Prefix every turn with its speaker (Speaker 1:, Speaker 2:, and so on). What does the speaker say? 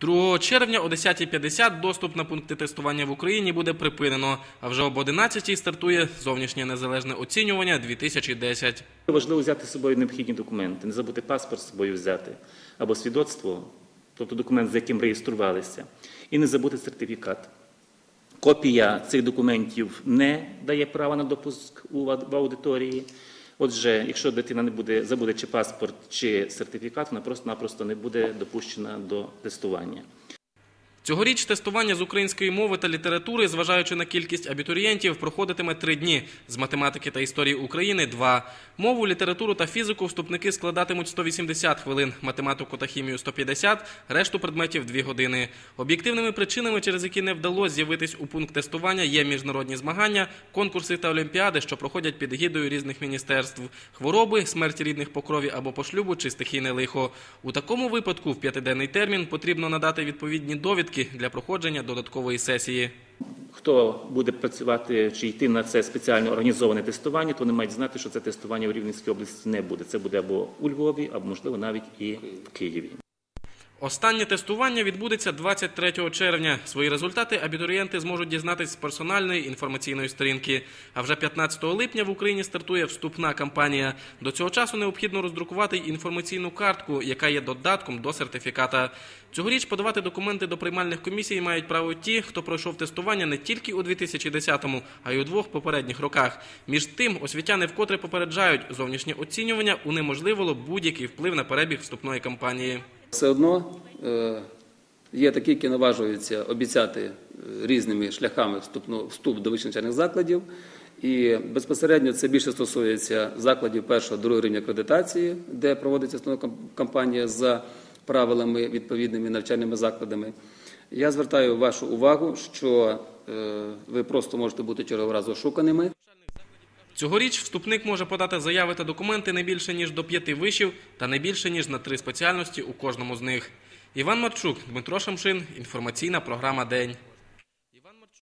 Speaker 1: 2 червня о 10.50 доступ на пункти тестування в Україні буде припинено, а вже об 11.00 стартує зовнішнє незалежне оцінювання 2010.
Speaker 2: Важливо взяти з собою необхідні документи, не забути паспорт з собою взяти або свідоцтво, тобто документ, з яким реєструвалися, і не забути сертифікат. Копія цих документів не дає права на допуск в аудиторії. Отже, якщо дитина не буде забуде чи паспорт, чи сертифікат, вона просто-напросто не буде допущена до тестування.
Speaker 1: Цьогоріч тестування з української мови та літератури, зважаючи на кількість абітурієнтів, проходитиме три дні. З математики та історії України – два. Мову, літературу та фізику вступники складатимуть 180 хвилин, математику та хімію – 150, решту предметів – 2 години. Об'єктивними причинами, через які не вдалося з'явитись у пункт тестування, є міжнародні змагання, конкурси та олімпіади, що проходять під гідою різних міністерств, хвороби, смерть рідних по крові або по шлюбу чи стихійне лихо. У такому випадку в п'ятиденний термін потрібно надати відповідні довідки для проходження додаткової сесії.
Speaker 2: Хто буде працювати чи йти на це спеціально організоване тестування, то вони мають знати, що це тестування в Рівненській області не буде. Це буде або у Львові, або можливо навіть і в Києві.
Speaker 1: Останнє тестування відбудеться 23 червня. Свої результати абітурієнти зможуть дізнатись з персональної інформаційної сторінки. А вже 15 липня в Україні стартує вступна кампанія. До цього часу необхідно роздрукувати інформаційну картку, яка є додатком до сертифіката. Цьогоріч подавати документи до приймальних комісій мають право ті, хто пройшов тестування не тільки у 2010-му, а й у двох попередніх роках. Між тим, освітяни вкотре попереджають, зовнішнє оцінювання унеможливило будь-який вплив на перебіг вступної кампанії.
Speaker 3: Все одно е, є такі, які наважуються обіцяти е, різними шляхами вступ до вищих навчальних закладів. І безпосередньо це більше стосується закладів першого другого рівня акредитації, де проводиться основна кам- кампанія за правилами відповідними навчальними закладами. Я звертаю вашу увагу, що е, ви просто можете бути чергового разу ошуканими.
Speaker 1: Цьогоріч вступник може подати заяви та документи не більше ніж до п'яти вишів та не більше ніж на три спеціальності у кожному з них. Іван Марчук, Дмитро Шамшин. Інформаційна програма День.